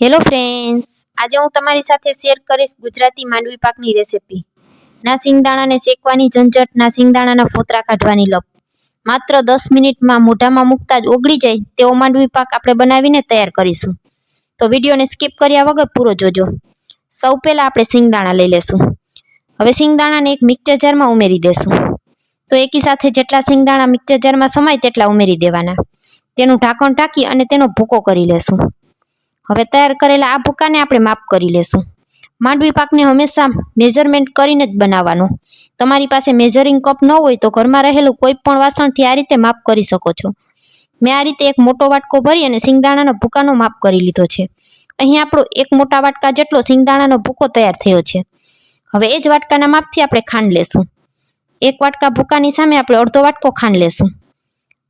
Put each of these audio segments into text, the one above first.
Hello friends આજે હું તમારી સાથે શેર કરીશ ગુજરાતી માંડવી પાકની રેસિપી ના સિંગદાણાને શેકવાની ઝંઝટ ના સિંગદાણાના ફોતરા કાઢવાની લપ. માત્ર દસ મિનિટમાં મોઢામાં મૂકતા જ ઓગળી જાય તેવો માંડવી પાક આપણે બનાવીને તૈયાર કરીશું. તો વિડીયોને સ્કીપ કર્યા વગર પૂરો જોજો. સૌ પહેલાં આપણે સિંગદાણા લઈ લેશું. હવે સિંગદાણાને એક મિક્સર જારમાં ઉમેરી દેશું. તો એકી સાથે જેટલા સિંગદાણા મિક્સર જારમાં સમાય તેટલા ઉમેરી દેવાના. તેનું ઢાંકણ ઢાંકી અને તેનો ભૂકો કરી લેશું. હવે તૈયાર કરેલા આ ભૂકાને આપણે માપ કરી લેશું. માંડવી પાકને હંમેશા મેઝરમેન્ટ કરીને જ બનાવવાનો. તમારી પાસે મેઝરિંગ કપ ન હોય તો ઘરમાં રહેલું કોઈ પણ વાસણથી આ રીતે માપ કરી શકો છો. મેં આ રીતે એક મોટો વાટકો ભરી અને સિંગદાણાનો ભૂકાનો માપ કરી લીધો છે. અહીં આપણો એક મોટા વાટકા જેટલો સિંગદાણાનો ભૂકો તૈયાર થયો છે. હવે એ જ વાટકાના માપથી આપણે ખાંડ લેશું. એક વાટકા ભૂકાની સામે આપણે અડધો વાટકો ખાંડ લેશું.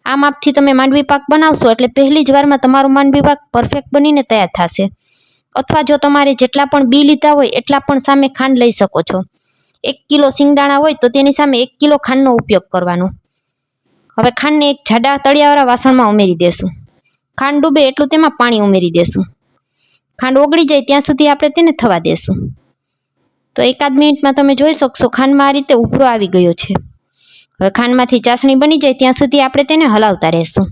આ માપથી તમે માંડવી પાક બનાવશો એટલે પહેલી જ વારમાં તમારો માંડવી પાક પરફેક્ટ બનીને તૈયાર થશે. અથવા જો તમારે જેટલા પણ બી લીધા હોય એટલા પણ સામે ખાંડ લઈ શકો છો. એક કિલો સિંગદાણા હોય તો તેની સામે એક કિલો ખાંડનો ઉપયોગ કરવાનો. હવે ખાંડને એક જાડા તળિયાવાળા વાસણમાં ઉમેરી દેશું. ખાંડ ડૂબે એટલું તેમાં પાણી ઉમેરી દેશું. ખાંડ ઓગળી જાય ત્યાં સુધી આપણે તેને થવા દેશું. તો એકાદ મિનિટમાં તમે જોઈ શકશો ખાંડમાં આ રીતે ઉભરો આવી ગયો છે. હવે ખાંડમાંથી ચાસણી બની જાય ત્યાં સુધી આપણે તેને હલાવતા રહેશું.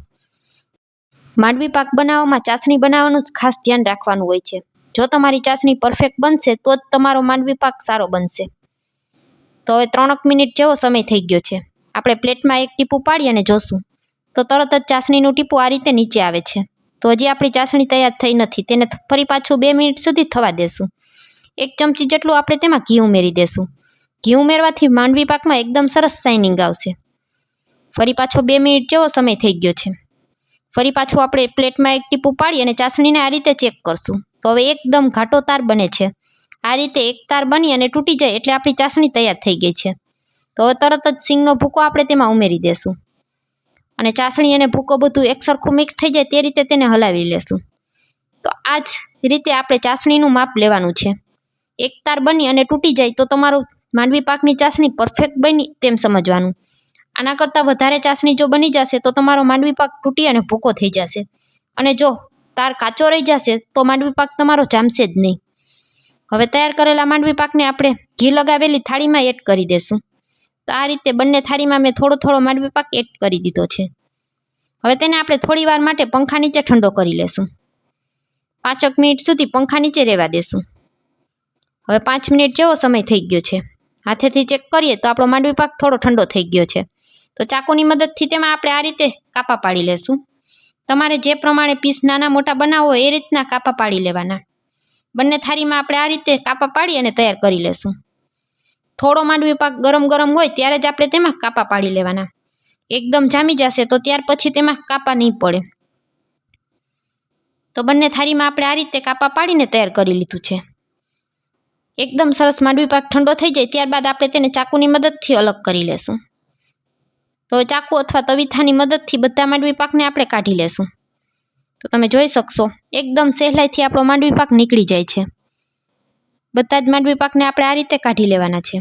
માંડવી પાક બનાવવામાં ચાસણી બનાવવાનું જ ખાસ ધ્યાન રાખવાનું હોય છે. જો તમારી ચાસણી પરફેક્ટ બનશે, તો જ તમારો માંડવી પાક સારો બનશે. તો હવે ત્રણક મિનિટ જેવો સમય થઈ ગયો છે. આપણે પ્લેટમાં એક ટીપું પાડી અને જોશું. તો તરત જ ચાસણીનું ટીપું આ રીતે નીચે આવે છે. તો હજી આપણી ચાસણી તૈયાર થઈ નથી. તેને ફરી પાછું બે મિનિટ સુધી થવા દેશું. એક ચમચી જેટલું આપણે તેમાં ઘી ઉમેરી દેશું. ઘી ઉમેરવાથી માંડવી પાકમાં એકદમ સરસ શાઇનિંગ આવશે. ફરી પાછો બે મિનિટ જેવો સમય થઈ ગયો છે. ફરી પાછું આપણે પ્લેટમાં એક ટીપું પાડી અને ચાસણીને આ રીતે ચેક કરશું. તો હવે એકદમ ઘાટો તાર બને છે. આ રીતે એક તાર બની અને તૂટી જાય એટલે આપણી ચાસણી તૈયાર થઈ ગઈ છે. તો હવે તરત જ સિંગનો ભૂકો આપણે તેમાં ઉમેરી દેશું. અને ચાસણી અને ભૂકો બધું એકસરખું મિક્સ થઈ જાય તે રીતે તેને હલાવી લેશું. તો આ જ રીતે આપણે ચાસણીનું માપ લેવાનું છે. એક તાર બની અને તૂટી જાય તો તમારું માંડવી પાકની ચાસણી પરફેક્ટ બની તેમ સમજવાનું. આના કરતાં વધારે ચાસણી જો બની જશે, તો તમારો માંડવી પાક તૂટી અને ભૂકો થઈ જશે. અને જો તાર કાચો રહી જશે, તો માંડવી પાક તમારો જામશે જ નહીં. હવે તૈયાર કરેલા માંડવી પાકને આપણે ઘી લગાવેલી થાળીમાં એડ કરી દેશું. તો આ રીતે બંને થાળીમાં મેં થોડો થોડો માંડવી પાક એડ કરી દીધો છે. હવે તેને આપણે થોડી વાર માટે પંખા નીચે ઠંડો કરી લેશું. પાંચક મિનિટ સુધી પંખા નીચે રહેવા દેશું. હવે પાંચ મિનિટ જેવો સમય થઈ ગયો છે. હાથેથી ચેક કરીએ તો આપણો માંડવી પાક થોડો ઠંડો થઈ ગયો છે. તો ચાકુની મદદથી તેમાં આપણે આ રીતે કાપા પાડી લેશું. તમારે જે પ્રમાણે પીસ નાના મોટા બનાવવો એ રીતના કાપા પાડી લેવાના. બંને થાળીમાં આપણે આ રીતે કાપા પાડી અને તૈયાર કરી લેશું. થોડો માંડવી પાક ગરમ ગરમ હોય ત્યારે જ આપણે તેમાં કાપા પાડી લેવાના. એકદમ જામી જશે તો ત્યાર પછી તેમાં કાપા નહીં પડે. તો બંને થાળીમાં આપણે આ રીતે કાપા પાડીને તૈયાર કરી લીધું છે. એકદમ સરસ માંડવી પાક ઠંડો થઈ જાય ત્યારબાદ આપણે તેને ચાકુની મદદથી અલગ કરી લેશું. તો ચાકુ અથવા તવીથાની મદદથી બધા માંડવી પાકને આપણે કાઢી લેશું. તો તમે જોઈ શકશો, એકદમ સહેલાઈથી આપણો માંડવી પાક નીકળી જાય છે. બધા જ માંડવી પાકને આપણે આ રીતે કાઢી લેવાના છે.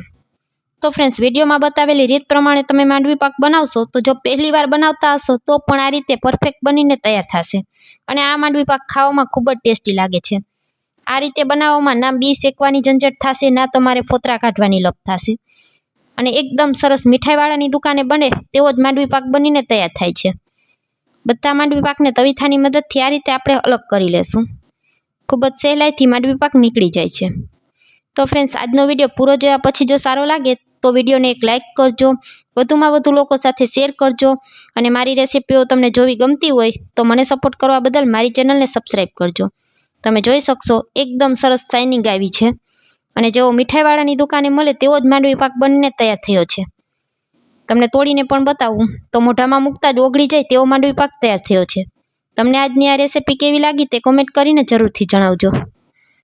તો ફ્રેન્ડ્સ વિડીયોમાં બતાવેલી રીત પ્રમાણે તમે માંડવી પાક બનાવશો, તો જો પહેલી વાર બનાવતા હશો, તો પણ આ રીતે પરફેક્ટ બનીને તૈયાર થશે. અને આ માંડવી પાક ખાવામાં ખૂબ જ ટેસ્ટી લાગે છે. આ રીતે બનાવવામાં ના બી શેકવાની ઝંઝટ થશે, ના તમારે ફોતરા કાઢવાની લપ થશે. અને એકદમ સરસ મીઠાઈવાળાની દુકાને બને તેવો જ માંડવી પાક બનીને તૈયાર થાય છે. બધા માંડવી પાકને તવીથાની મદદથી આ રીતે આપણે અલગ કરી લેશું. ખૂબ જ સહેલાઈથી માંડવી પાક નીકળી જાય છે. તો ફ્રેન્ડ્સ આજનો વીડિયો પૂરો જોયા પછી જો સારો લાગે તો વિડીયોને એક લાઇક કરજો. વધુમાં વધુ લોકો સાથે શેર કરજો. અને મારી રેસીપીઓ તમને જોવી ગમતી હોય તો મને સપોર્ટ કરવા બદલ મારી ચેનલને સબસ્ક્રાઈબ કરજો. તમે જોઈ શકશો, એકદમ સરસ શાઇનિંગ આવી છે. અને જેવો મીઠાઈવાળાની દુકાને મળે તેવો જ માંડવી પાક બનીને તૈયાર થયો છે. તમને તોડીને પણ બતાવું, તો મોઢામાં મૂકતા જ ઓગળી જાય તેવો માંડવી પાક તૈયાર થયો છે. તમને આજની આ રેસીપી કેવી લાગી તે કોમેન્ટ કરીને જરૂરથી જણાવજો.